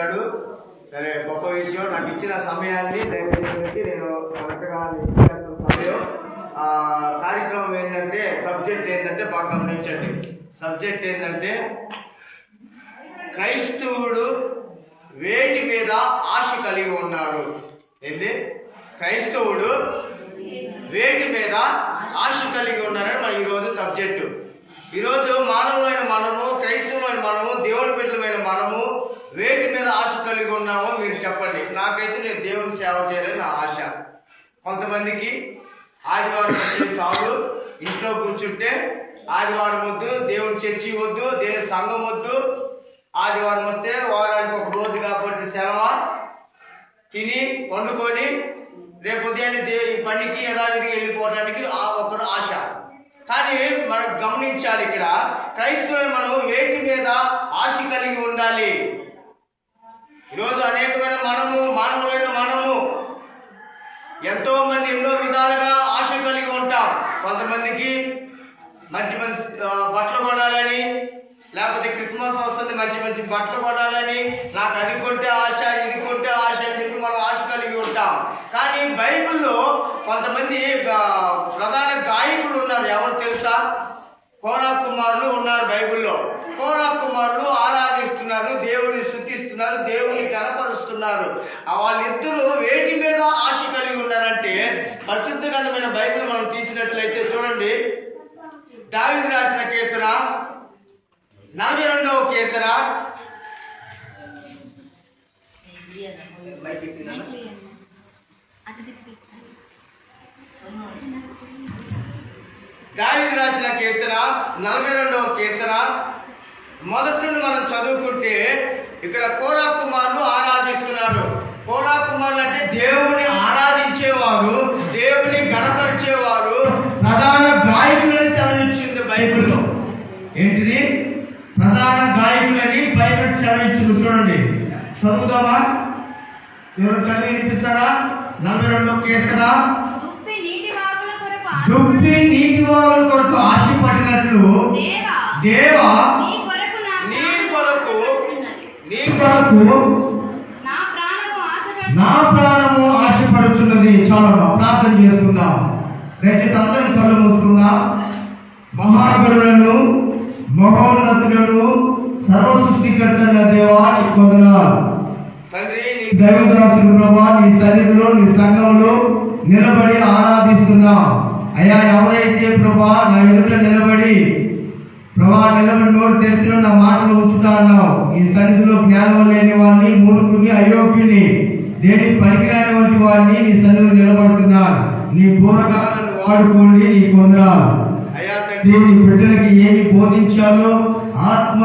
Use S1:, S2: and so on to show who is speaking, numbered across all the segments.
S1: ఇచ్చాడు సరే గొప్ప విషయం. నాకు ఇచ్చిన సమయాన్ని దయచేసి నేను కరెక్ట్గా కార్యక్రమం ఏంటంటే సబ్జెక్ట్ ఏంటంటే బాగా గమనించండి. సబ్జెక్ట్ ఏంటంటే క్రైస్తవుడు వేటి మీద ఆశ కలిగి ఉన్నారు ఏంది? క్రైస్తవుడు వేటి మీద ఆశ కలిగి ఉన్నారని మన ఈరోజు సబ్జెక్టు. ఈరోజు మానవులైన మనము క్రైస్తవులైన మనము దేవుని బిడ్డలమైన మనము వేటి మీద ఆశ కలిగి ఉన్నామో మీరు చెప్పండి. నాకైతే నేను దేవుని సేవ చేయాలని నా ఆశ. కొంతమందికి ఆదివారం వచ్చే చాలు. ఇంట్లో కూర్చుంటే ఆదివారం వద్దు దేవుని చర్చి వద్దు దేవుని సంఘం వద్దు. ఆదివారం వస్తే వారానికి ఒక రోజు కాబట్టి సెలవు? తిని వండుకొని రేపు ఉదయాన్నే దే పనికి యథావిధిగా వెళ్ళిపోవడానికి ఆ ఒక ఆశ. కానీ మనం గమనించాలి ఇక్కడ క్రైస్తవులు మనం వేటి మీద ఆశ కలిగి ఉండాలి? ఈరోజు అనేకమైన మనము మానవులైన మనము ఎంతో మంది ఎన్నో విధాలుగా ఆశ కలిగి ఉంటాం. కొంతమందికి మంచి మంచి బట్టలు కొనాలని లేకపోతే క్రిస్మస్ వస్తుంది మంచి మంచి బట్టలు కొనాలని నాకు అది కొంటే ఆశ ఇది కొంటే ఆశ అని చెప్పి మనం ఆశ కలిగి ఉంటాం. కానీ బైబిల్లో కొంతమంది ప్రధాన గాయకులు ఉన్నారు. ఎవరు తెలుసా? కోరా కుమారులు ఉన్నారు బైబిల్లో. కోరా కుమారులు ఆరాధిస్తున్నారు దేవుని స్థుతిస్తున్నారు దేవుని కనపరుస్తున్నారు. వాళ్ళిద్దరూ వేటి మీద ఆశ కలిగి ఉన్నారంటే పరిశుద్ధ గ్రంథమైన బైబిల్ మనం తీసినట్లయితే చూడండి. దావిది రాసిన కీర్తన నలభై రెండవ కీర్తన. దావిది రాసిన కీర్తన నలభై రెండవ కీర్తన. మొదటి నుండి మనం చదువుకుంటే ఇక్కడ కోరా కుమారులు ఆరాధిస్తున్నారు. కోరా కుమారులు అంటే దేవుని ఆరాధించేవారు దేవుని గణపరిచేవారు ప్రధాన గాయకులని సెలవిచ్చింది బైబిల్లో. ఏంటిది? ప్రధాన గాయకులని బైబిల్ సెలవిచ్చింది చూడండి. చదువుదామా? ఎవరు చదివి వినిపిస్తారా నలభై రెండు కీర్తన.
S2: దుప్పి నీటి వాగుల కొరకు
S1: ఆశపడినట్లు
S2: దేవా
S1: దేవా
S2: నీ కొరకు నా
S1: కొరకు
S2: ఆశపడుచున్నది.
S1: నీ కొరకు
S2: నా ప్రాణము
S1: ఆశపడుతున్నది చాలా ప్రార్థన చేసుకుందాం. దయచేసి అందరి కళ్ళు మూసుకుందాం మహాగరులను మహోన్నతులను సర్వ సృష్టికర్త దేవా నీ కొందనాలు తండ్రి నీ దైవదాసులు ప్రభా నీ సన్నిధిలో నీ సంఘంలో నిలబడి ఆరాధిస్తున్నాం. అయ్యా ఎవరైతే ప్రభా నా ఎదుట నిలబడి ప్రభా నిలబడి నోరు తెరిచిన నా మాటలు ఉంచుతా అన్నావు ఈ సన్నిధిలో జ్ఞానం లేని వాడిని మూర్ఖుని అయోగ్యుని దేని పనికిరాని వంటి వాడిని నీ సన్నిధిలో నిలబడుతున్నారు. నీ పూర్వకాలను వాడుకోండి నీ కొందరాలు అయ్యా తండ్రి బిడ్డలకి ఏమి బోధించాలో ఆత్మ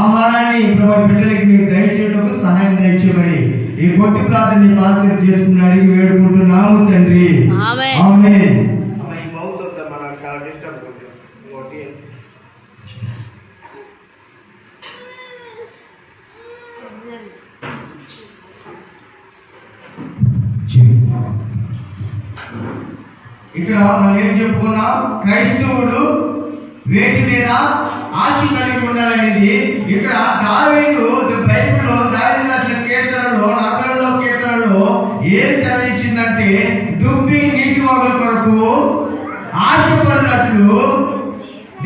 S1: ఆహారాన్ని ప్రభా బిడ్డలకి మీరు దయచేయటకు సహాయం దయచేయమని ఈ కొట్టి ప్రార్థన నీ బాధ్యత చేస్తున్నాడు వేడుకుంటున్నాము తండ్రి.
S3: ఆమేన్.
S1: ఆమేన్. అమ్మ, ఈ మౌత్ వద్ద మనకు చాలా డిస్టర్బ్ ఉంటుంది ఇంకోటి ఇక్కడ మనం ఏం చెప్పుకున్నాం? క్రైస్తవుడు వేటి మీద ఆశ కలిగి ఉండాలనేది ఇక్కడ దావీదు బైబిల్లో దావీదు రాసిన కీర్తనలో నగరంలో కీర్తనలో ఏం సెలవిచ్చిందంటే దుబ్బి నీటి వాగుల కొరకు ఆశపడినట్లు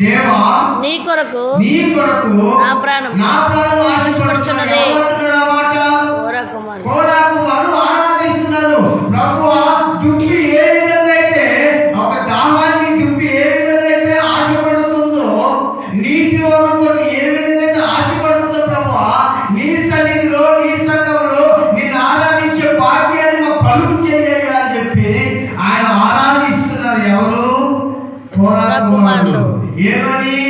S1: దేవా
S3: నీ కొరకు
S1: నీ కొరకు
S3: నా ప్రాణం
S1: నా ప్రాణం. మాట
S3: కోర కుమారు
S1: కుమారులు ఏమని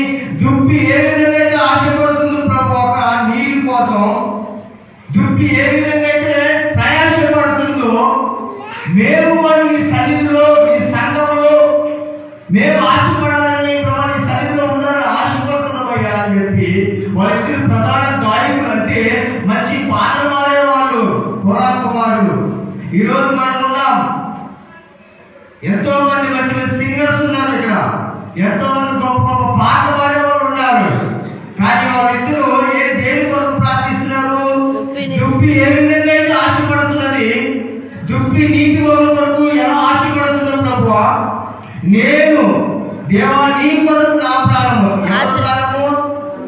S1: దేవా నీ కొరకు నా ప్రాణము. ఎవరి
S3: ఆశ.
S1: ప్రాణము.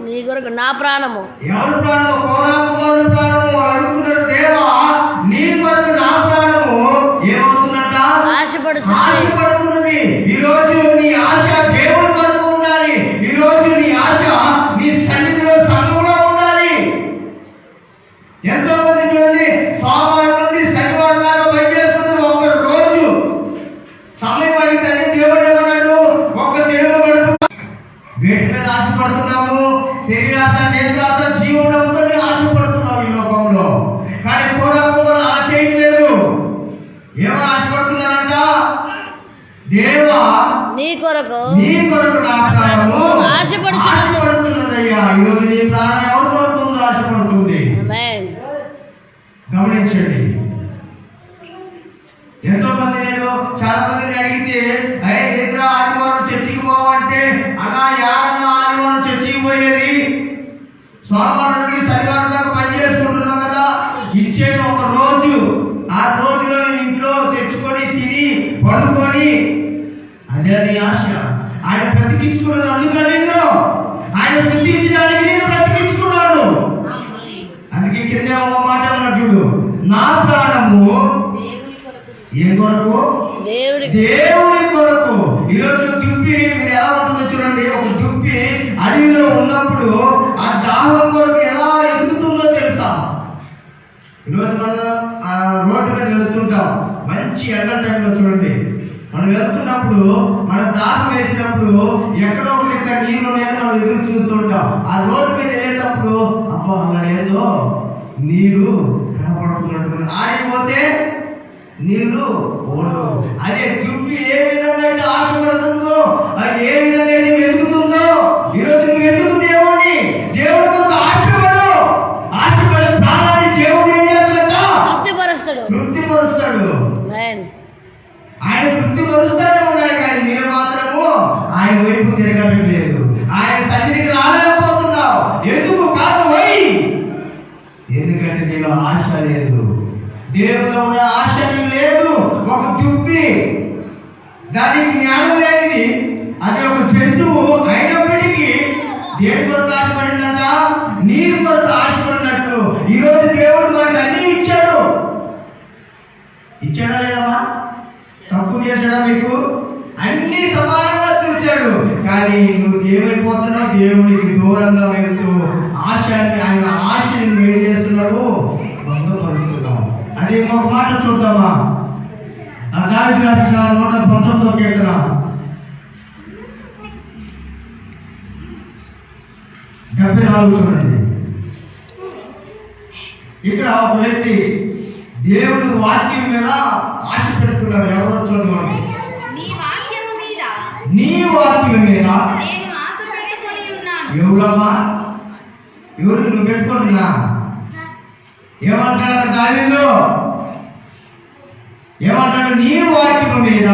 S3: నీ కొరకు నా ప్రాణము.
S1: ఎవరి ప్రాణము? కోరా కుమారుడు ప్రాణము. అడుగుతున్నారు దేవా నీ కొరకు నా ప్రాణము. ఏమవుతుందంట?
S3: ఆశపడుచున్నది
S1: కొరకు నీ
S3: కొరకు
S1: నా దాహం వేసినప్పుడు ఎక్కడో ఒకటి ఇక్కడ నీరు ఉన్నాయని మనం ఎదురు చూస్తుంటాం ఆ రోడ్డు మీద వెళ్ళేటప్పుడు అబ్బా అలా ఏదో? నీరు కనపడుతున్నట్టు ఆడిపోతే నీరు అదే దుప్పి ఏ విధంగా అయితే ఆశపడుతుందో అది ఏ విధంగా దేవులో ఉన్న ఆశ నీకు లేదు. ఒక దుప్పి. దానికి జ్ఞానం లేనిది అది ఒక జంతువు అయినప్పటికీ దేని కొరకు ఆశపడిందంట? నీరు కొరకు ఆశపడినట్టు ఈరోజు దేవుడు మనకి అన్ని ఇచ్చాడు. ఇచ్చాడా లేదమ్మా? తప్పు చేశాడా మీకు? అన్ని సమానంగా చూశాడు. కానీ నువ్వు ఏమైపోతున్నావు? దేవునికి దూరంగా వెళ్తూ ఆశని ఆయన ఆశని వేడి ఏం చేస్తున్నావు అది ఒక మాట చూద్దామా? ఆ దానికి రాసిన నూట పంతొమ్మిదో కీర్తన. డెబ్బై నాలుగు చూడండి. ఇక్కడ ఒక వ్యక్తి దేవుని వాక్యం మీద ఆశ పెట్టుకున్నారు ఎవరో చూడండి
S2: నీ
S1: వాక్యం మీద. ఎవరమ్మా? ఎవరు నువ్వు పెట్టుకుంటున్నా ఏమంటాడు దానిలో ఏమంటాడు నీ వాక్యం మీద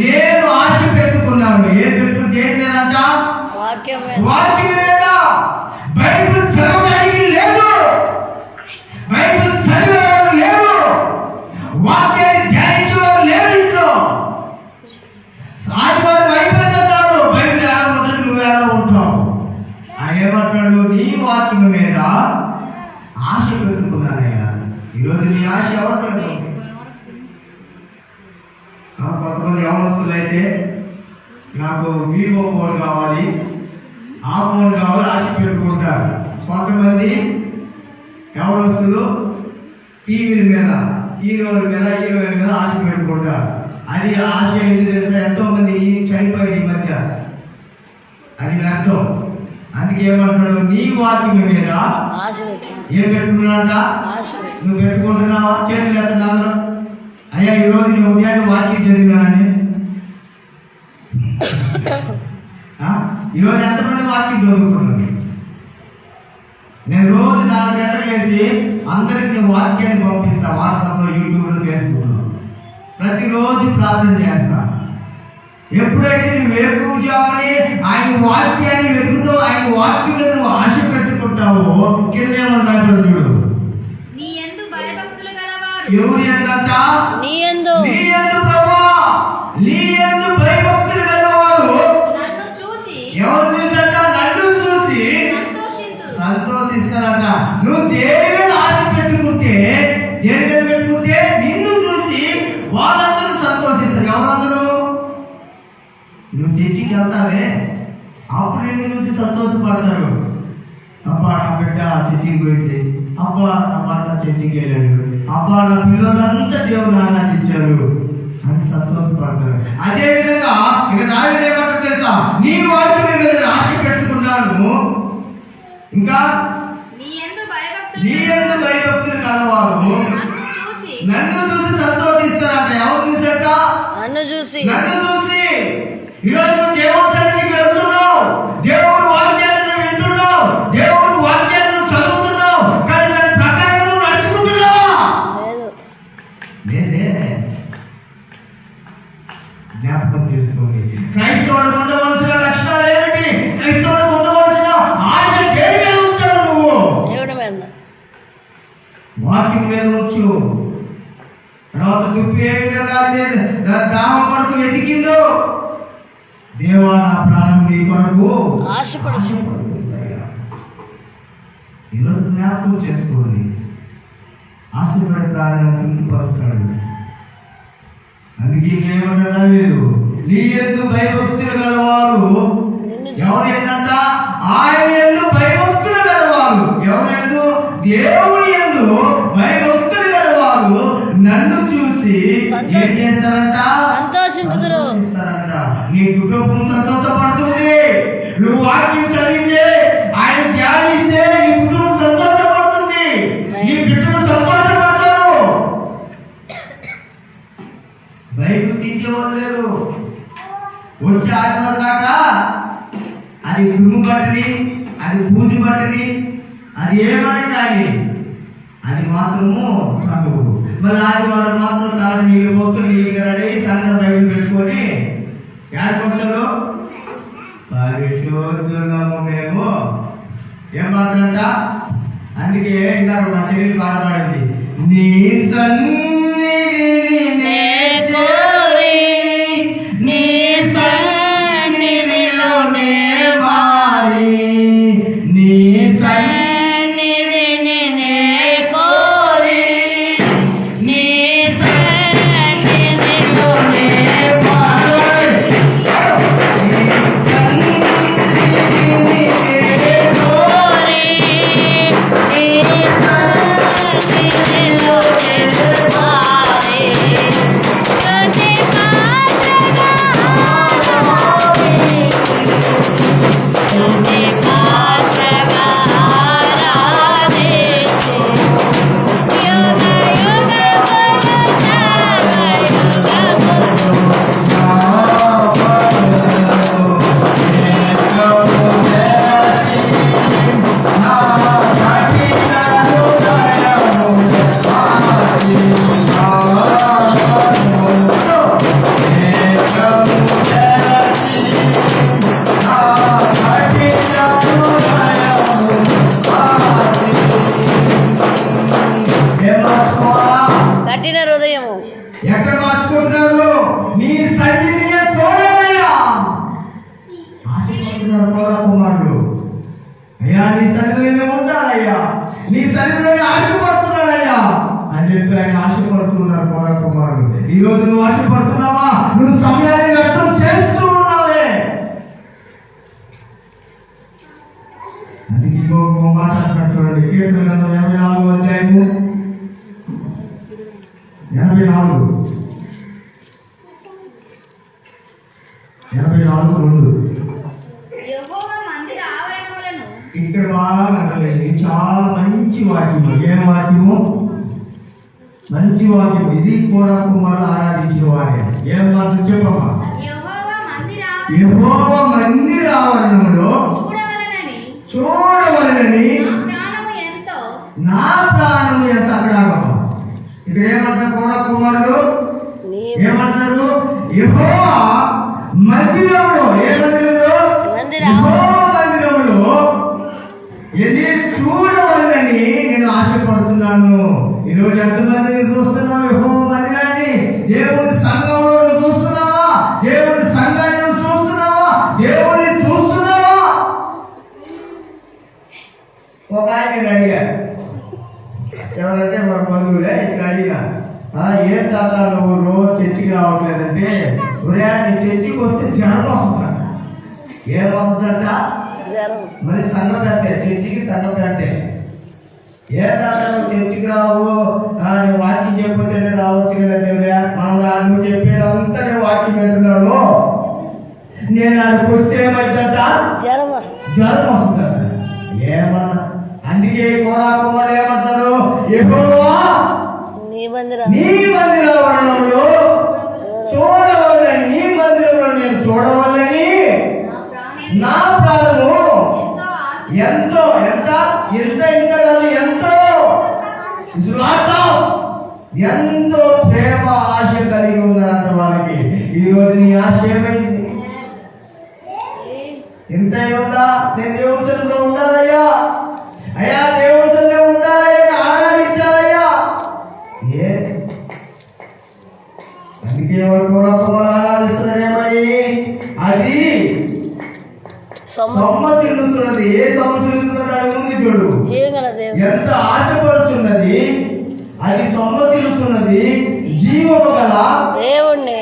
S1: నేను ఆశ పెట్టుకున్నాను. ఏం పెట్టుకుంటే ఏంటి లేదంట?
S3: వాక్యం మీద
S1: వాక్యం మీద బైబిల్ చదవడానికి లేదు బైబిల్ చదివేవారు లేరు వాక్యాన్ని ధ్యానించేవారు లేరు ఇంట్లో ఆదివారం అయిపోతున్నారు బైబిల్ ఎలా ఉంటుంది నువ్వు ఎలా ఉంటావు ఆయన ఏమంటాడు నీ వాక్యం మీద ఆశ పెట్టుకున్నానయ్యా ఈరోజు నీ ఆశ ఎవరు పెట్టుకుంది ఆ, కొంతమంది యవనస్తులు అయితే నాకు వివో ఫోన్ కావాలి ఆ ఫోన్ కావాలి ఆశ పెట్టుకుంటారు కొంతమంది యవనస్తులు టీవీల మీద హీరోల మీద హీరోయిన్ మీద ఆశ పెట్టుకుంటారు అది ఆశ ఏంటి తెలుసా ఎంతో మంది చనిపోయారు ఈ మధ్య అది వ్యర్థం అందుకే ఏమంటాడు నీ వాక్యం మీద
S3: ఆశ పెట్టు
S1: ఏం పెట్టుకున్నాడంట?
S3: ఆశ పెట్టు
S1: నువ్వు పెట్టుకుంటున్నావా? చేతులు అందరూ అయ్యా ఈ రోజు నేను ఉదయాన్నే వాక్యం చదివినానని? ఈరోజు ఎంతమంది వాక్యం చదువుకున్నారు నేను రోజు నాలుగు గంటలు వేసి అందరికి నేను వాక్యాన్ని పంపిస్తా వాట్సాప్లో యూట్యూబ్లో ఫేస్బుక్లో. ప్రతిరోజు ప్రార్థన చేస్తా. ఎప్పుడైతే నువ్వు ఏ పూజామని ఆయన వాక్యాన్ని వెతుకుతావు ఆయన వాక్యం నువ్వు ఆశ పెట్టుకుంటావో కింద ఏమన్నా చూడు. ఎవరి ఎందంట
S3: నీ ఎందు.
S1: నీ ఎందు ప్రభా. నీ ఎందు భయభక్తులు గలవారు.
S2: నన్ను చూచి.
S1: ఎవరు చూసాట నన్ను చూసి.
S2: సంతోషింతురు
S1: సంతోషిస్తారట. నువ్వు మీద ఆశ పెట్టుకుంటే దేని మీద పెట్టుకుంటే నిన్ను చూసి వాళ్ళందరూ సంతోషిస్తారు. ఎవరందరూ? నువ్వు చర్చికి వెళ్తావే. అప్పుడు నిన్ను చూసి సంతోషపడతారు. చర్చికి పోయింది అబ్బా నా భర్త చర్చికి వెళ్ళాడు అబ్బా నా పిల్లలంతా దేవుడు ఆరాధించారు. అని సంతోషపడతారు అదే విధంగా ఇక దాని ఏమంటారు తెలుసా? నీ వాటి మీద నేను ఆశ పెట్టుకున్నాను. ఇంకా
S2: నీ యందు భయభక్తులు
S1: నీ ఎందు భయభక్తులు కలవారు.
S2: నన్ను
S1: చూసి సంతోషిస్తారంట. ఎవరు చూసాట
S3: నన్ను చూసి.
S1: నన్ను చూసి. ఈరోజు తర్వాత దుప్పి ఏ విధంగా అయితే దా- దాహం కొరకు వెతికిందో? దేవా నా ప్రాణం నీ కొరకు
S3: ఆశపడు.
S1: ఈరోజు జ్ఞాపకం చేసుకోండి. ఆశపడే ప్రాణం కుంటుపరుస్తాడు అందుకే ఏమంటాడా మీరు నీ ఎందు భయభక్తులు గలవారు. ఎవరు ఏంటంట ఆయన ఎందు భయభక్తులు గలవారు. ఎవరు ఎందు? దేవుని ఎందు.
S3: సంతోషించుదురు.
S1: నీ కుటుంబం సంతోషపడుతుంది నువ్వు వాక్యం చదివితే ఆయన ధ్యానిస్తే నీ కుటుంబం సంతోషపడుతుంది నీ బిడ్డలు సంతోషపడతారు బైబిల్ తీసేవాళ్ళు లేరు. వచ్చే ఆదివారం దాకా అది దుమ్ము బట్టని అది బూజు బట్టని అది ఏమని కానీ అది మాత్రము చదువు మరి ఆదివారం మాత్రం తాను నీళ్ళు పోసుకొని నీళ్ళు రెడీ సంఘం బయట పెట్టుకొని ఏడుకొస్తారు పరిశోధనము మేము ఏం మాట్లాడంట అందుకే ఇంకా మా చెల్లి పాట పాడింది. నీ సన్నిధిని ఆశపడుతున్నారు కోరా కుమారుడు అయ్యా నీ సన్నిధిని ఉంటానయ్యా నీ సన్నిధిని ఆశపడుతున్నాడయ్యా అని చెప్పి ఆయన ఆశపడుతున్నారు కోరా కుమారుడు ఈ రోజు నువ్వు ఆశపడుతున్నావా? నువ్వు సమయాన్ని వ్యర్థం చేస్తూ ఉన్నావే. అందుకే ఇంకో ఇంకో మాట అంటున్నాడు చూడండి. కీర్తన గ్రంథం ఎనభై నాలుగు అధ్యాయము ఎనభై నాలుగు ఎనభై నాలుగు రెండు
S2: యెహోవా మందిర ఆవరణములను
S1: ఇక్కడ బాగా అంటలేదు చాలా మంచి వాక్యము ఏం వాక్యము మంచి వాక్యం ఇది కూడా కుమారు ఆరాధించిన వారే ఏం వాక్యం చెప్పమ్మా?
S2: యెహోవా మందిర.
S1: యెహోవా మందిర ఆవరణంలో
S2: చూడవలనని.
S1: చూడవలనని
S2: నా ప్రాణము ఎంతో.
S1: నా ప్రాణం ఎంత అక్కడ. ఇక్కడ ఏమంటారు కూడా కుమారుడు ఏమంటారు యెహోవా మందిరంలో ఏ మందిరంలో?
S3: మందిరం.
S1: యెహోవా మందిరంలో. ఇది చూడవలనని నేను ఆశపడుతున్నాను. ఈరోజు ఎంతమందిని చూస్తున్నావు యెహోవా మందిరాన్ని దేవుని సంఘంలో చూస్తున్నావా? దేవుని సంఘాన్ని చూస్తున్నావా? దేవుని చూస్తున్నావా? ఒక ఆయన అడిగారు. ఎవరంటే మన బంధువులే ఇక్కడ అడిగా "ఆ, ఏం తాత నువ్వు రోజు చర్చికి రావట్లేదంటే ఒరే నీ చర్చికి వస్తే జ్వరం వస్తుందంట. ఏం వస్తుందంట? మరి సంగతి అంటే చర్చికి సంగతి అంటే? ఏ తాత నువ్వు చర్చికి రావు? ఆ, నీ వాక్యం చెప్పితే రావచ్చు కదంటే మనం నువ్వు చెప్పేదంతా నేను వాక్యం పెట్టున్నాను నేను అక్కడికి వస్తే ఏమైందంట
S3: జ్వరం వస్తుంది.
S1: వస్తుందంట. ఏమన్నా అందుకే కోరా కుమారు ఏమంటారు యెహోవా
S3: నీ మందిరం
S1: నీ మందిర వర్ణంలో చూడవల్లని నీ మందిరంలో నేను చూడవల్లని
S2: నా ప్రాణం
S1: నా ప్రాణము
S2: ఎంతో ఆశ
S1: ఎంతో ఎంత ఎంత ఇంత కాదు ఎంతో It's lot of. ఎంతో ప్రేమ ఆశ కలిగి ఉన్నారంట వారికి ఈ రోజు నీ ఆశ ఏమైంది ఎంత ఉందా? నేను దేవుడి ఉండాలయ్యా. అయ్యా దేవుడి ఉండాలయ్యా ఆరాధించాలయ్యా. ఏ? అందుకే వాడు పూర్వకములు ఆరాధిస్తున్నారేమని అది
S3: సొమ్మ.
S1: సొమ్మసిల్లుతున్నది ఏ సొమ్మసిల్లుతున్నది అని ఉంది చూడు. ఎంత ఆశపడుతున్నది? అది సొమ్మసిల్లుతున్నది జీవము గల
S3: దేవుణ్ణి.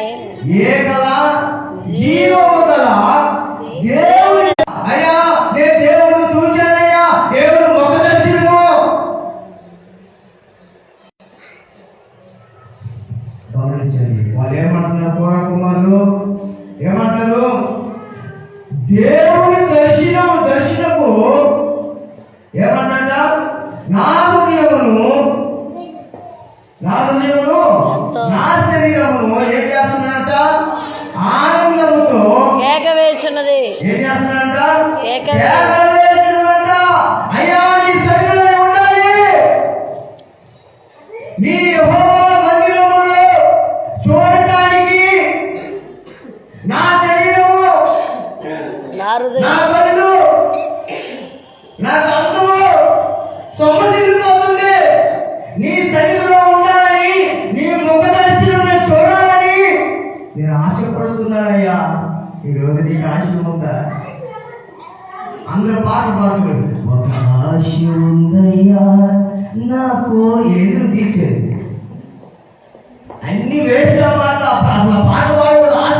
S1: ఏ కల జీవము నా
S3: హృదయం
S1: నీ సన్నిధిలో ఉండాలని నీ ముఖ దర్శనం నేను చూడాలని నేను ఆశపడుతున్నానయ్యా. ఈరోజు నీకు ఆశ ఉందా? అందరూ పాట ఒక ఆశ ఉందయ్యా నాకు ఎదురు తీర్చేది అన్ని వేసిన మాట అసలు పాట పాడు ఆశ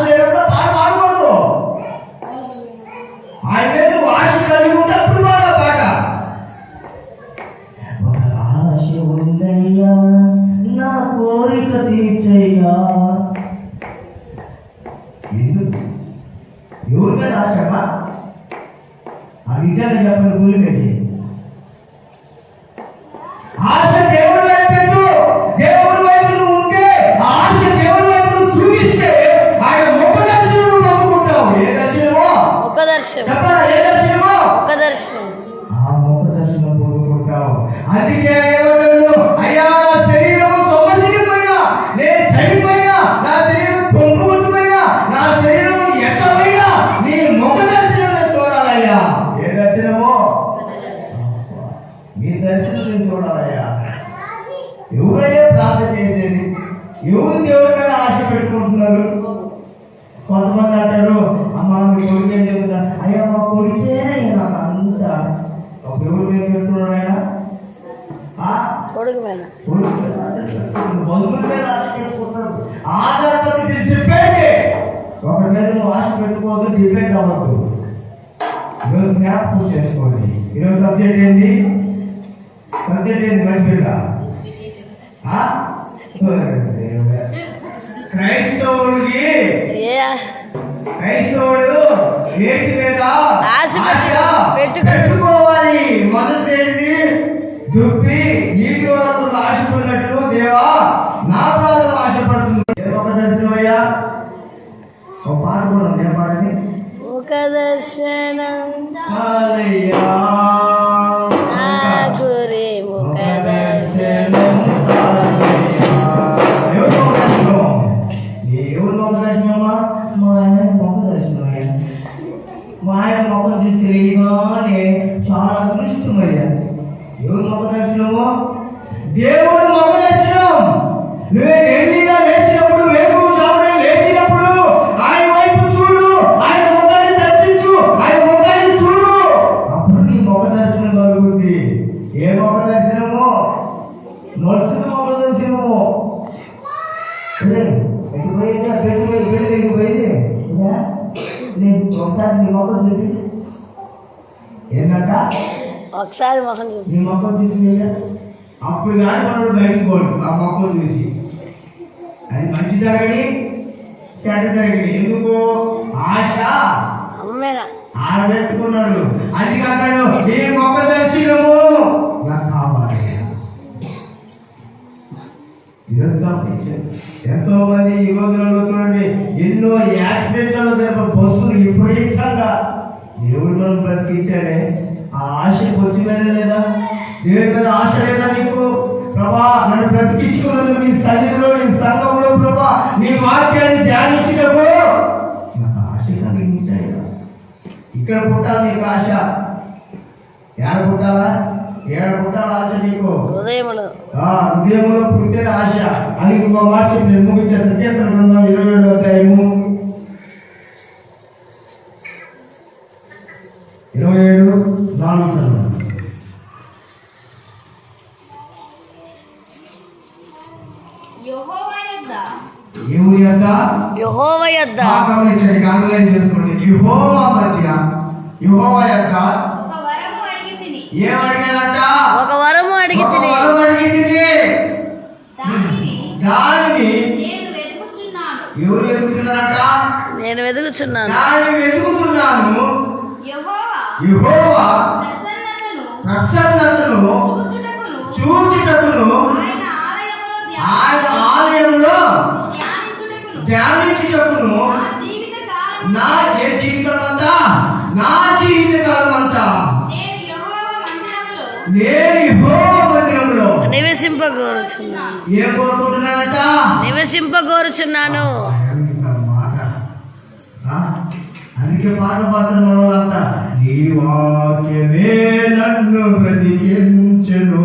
S1: అవ్వద్దు ఈరోజు జ్ఞాపకం చేసుకోండి. ఈరోజు సబ్జెక్ట్ ఏంది? సబ్జెక్ట్ ఆ? దేవుడా. క్రైస్తవుడికి క్రైస్తవుడు వేటి మీద
S3: ఆశ పెట్టు- పెట్టుకో-
S1: పెట్టుకోవాలి. మొదటిది దుప్పి నీటి వరకు ఆశపడినట్టు దేవా నా ప్రాణం ఆశపడుతుంది. ఒక దర్శనం అయ్యా ఒక పాట కూడా ఉంది ఏ పాటని.
S3: ఒక దర్శనం
S1: హల్లెలూయా.
S3: నా గురి
S1: ఒక
S3: ఒక
S1: దర్శనం హల్లెలూయా. ఎవరు ఒక దర్శనం? ఎవరు ఒక దర్శనమా మా ఆయన ఒక దర్శనం అయ్యా మా ఆయన మొక్కలు చూసి తెలియగానే చాలా అదృష్టమయ్యా ఎవరు మొక్క దర్శనము నువ్వు ఎర్లీగా లేచినప్పుడు ఒకసారి
S3: మొహం చూపి
S1: నీ అప్పుడు కానీ మనం బయటకు పోడు ఆ చూసి. అది మంచి జరగని చెడ్డ జరగని ఎందుకు? ఆశ.
S3: అమ్మేనా
S1: ఆడబెట్టుకున్నాడు నీ మొక్క దర్శనము నాకు కావాలి. ఈరోజు. ఎంతో మంది ఈ రోజులలో చూడండి ఎన్నో యాక్సిడెంట్లు జరిపే బస్సులు విపరీతంగా దేవుడు మనం బ్రతికించాడే. ఆ ఆశ వచ్చిందని లేదా? దేవుడి మీద ఆశ లేదా నీకు? ప్రభా నన్ను బ్రతికించుకున్నది నీ సన్నిధిలో నీ సంఘంలో ప్రభా నీ వాక్యాన్ని ధ్యానించినప్పుడు నాకు ఆశ కలిగించాడు ఇక్కడ పుట్టాలి నీకు ఆశ. ఏడ పుట్టాలా? ఏడ పుట్టాలా ఆశ నీకు? హృదయంలో పుట్టిన ఆశ. అని ఇంకో మాట నేను ముగించే సంకీర్తన గ్రంథం ఇరవై ఏడు అధ్యాయము. ఇరవై ఏడు
S2: యొద్ద.
S3: యహోవ యొద్ద.
S1: చేసుకోండి. యుహోవా మధ్య యుహోవా యొక్క
S2: ఒక వరము
S3: ఒక
S1: ఒక అడిగింది
S2: దానిని
S1: దానిని
S2: నేను వెతుకుచున్నాను.
S1: ఎవరు ఎదుగుతున్నారంట
S3: నేను వెతుకుచున్నాను.
S1: దాన్ని వెతుకుతున్నాను.
S2: యెహోవా ప్రసన్నతను చూచుటకును ఆయన ఆలయములో
S1: ఆయన
S2: ధ్యానించు-
S1: ఆలయంలో
S2: ధ్యానించుటకును. నా జీవిత కాలము
S1: నా ఏ జీవితం అంతా నా జీవిత కాలం అంతా
S2: నేను యెహోవా మందిరములో
S1: నేను యెహోవా మందిరంలో
S3: నివసింపగోరుచున్నాను
S1: ఏం కోరుకుంటున్నానంట
S3: నివసింపగోరుచున్నాను.
S1: ఎంత మాట. ఆ? అందుకే పాట పాడుతున్న వాళ్ళంతా నీ వాక్యమే నన్ను బ్రతికించును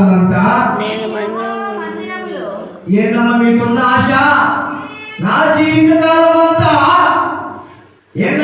S2: జీవిత
S1: కాలం అంతా
S3: నేను
S2: యెహోవా
S3: మన్ను
S2: మందిరములో
S1: ఏంటమ్మా మీకున్న ఆశ? నా జీవిత కాలం అంతా ఏం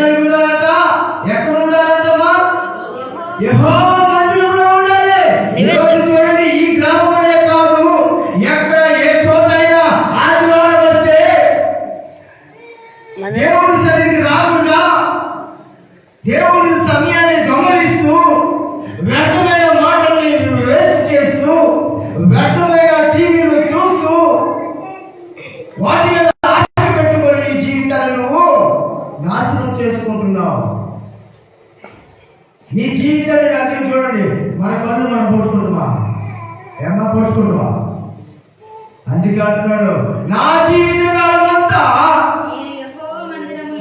S1: నా జీవిత కాలం అంతా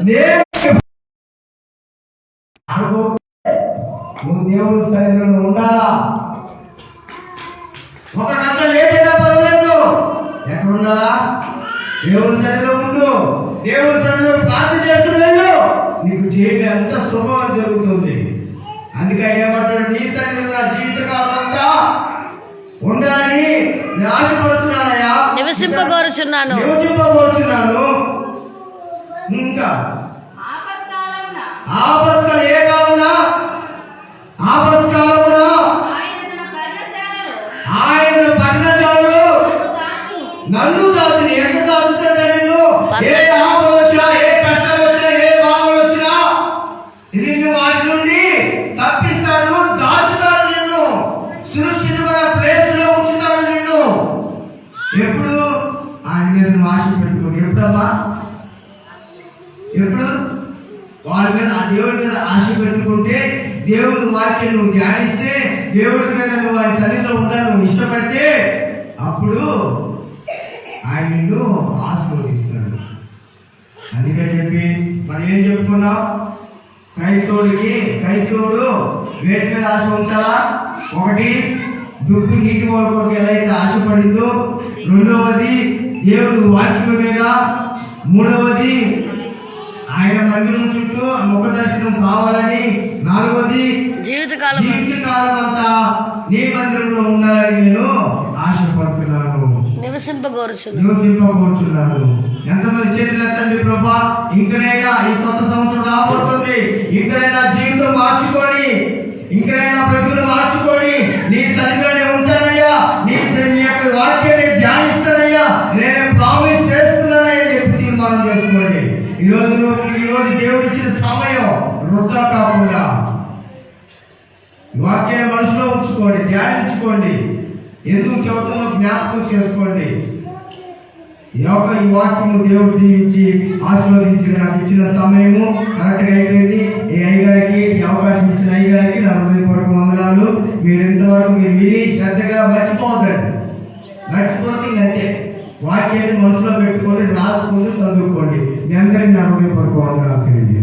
S2: నేను
S1: నువ్వు దేవుడి సన్నిధిలో ఉండాలా? ఒక గంట లేట్ అయినా పర్వాలేదు. ఎక్కడ ఉండాలా దేవుడి సన్నిధిలో ఉండు. దేవుడి సన్నిధిలో ప్రార్థన చేస్తూ వెళ్ళు. నీకు జీవితం ఎంత శుభం జరుగుతుంది. అందుకే ఏమంటాడు నీ సన్నిధిలో నా జీవిత కాలం అంతా ఉండాలని నేను ఆశపడుతున్నానయ్యా
S3: నివసింపగోరుచున్నాను
S1: నివసింపబోతున్నాను ఇంకా?
S2: ఆపత్కాలమున.
S1: ఆపత్కలు ఏ కావున దేవుని వాక్యం నువ్వు ధ్యానిస్తే దేవుడి మీద నువ్వు వారి సన్నిధిలో ఉండాలి నువ్వు ఇష్టపడితే అప్పుడు ఆయన నిన్ను ఆశీర్వదిస్తున్నాడు అందుకని చెప్పి మనం ఏం చెప్పుకున్నాం? క్రైస్తవుడికి క్రైస్తవుడు వేటి మీద ఆశ ఉంచాలా? ఒకటి దుప్పు నీటి వరకు ఎలా అయితే ఆశపడిందో రెండవది దేవుడు వాక్యం మీద మూడవది ఆయన మందిరం చుట్టూ ముఖ దర్శనం కావాలని నాలుగవది
S3: జీవితకాలం
S1: జీవితకాలం అంతా నీ మందిరంలో ఉండాలని నేను ఆశపడుతున్నాను.
S3: నివసింపగోరుచున్నాను.
S1: నివసింపబోతున్నాను ఎంతమంది చేతులు ఎత్తండి ప్రభా? ఇంకనైనా ఈ కొత్త సంవత్సరం రాబోతుంది. ఇంకనైనా జీవితం మార్చుకొని ఇంకనైనా బ్రతుకులు మార్చుకొని నీ సన్నిధిలోనే ఉంటానయ్యా. నీ నీ యొక్క వాక్యాన్ని ధ్యానిస్తానయ్యా. నేను ప్రామిస్ చేస్తున్నానని చెప్పి తీర్మానం చేసుకోండి. ఈ రోజు నువ్వు- ఈ రోజు దేవుడు సమయం వృధా కాకుండా ఈ వాక్యాన్ని మనసులో ఉంచుకోండి ధ్యానించుకోండి. ఎందుకు చెబుతుందో జ్ఞాపకం చేసుకోండి. యొక్క ఈ వాక్యము దేవుడు దీవించి ఆశీర్వదించిన నాకు ఇచ్చిన సమయము కరెక్ట్గా అయిపోయింది. ఈ అయ్యగారికి ఈ అవకాశం ఇచ్చిన అయ్యగారికి నా హృదయపూర్వక వందనాలు. మీరు ఇంతవరకు మీరు విని శ్రద్ధగా మర్చిపోవద్దండి. మర్చిపోతే అంతే. వాక్యాన్ని మనసులో పెట్టుకోండి రాసుకోండి చదువుకోండి. మీ అందరికీ నా హృదయపూర్వక వందనాలు తెలియజేస్తాను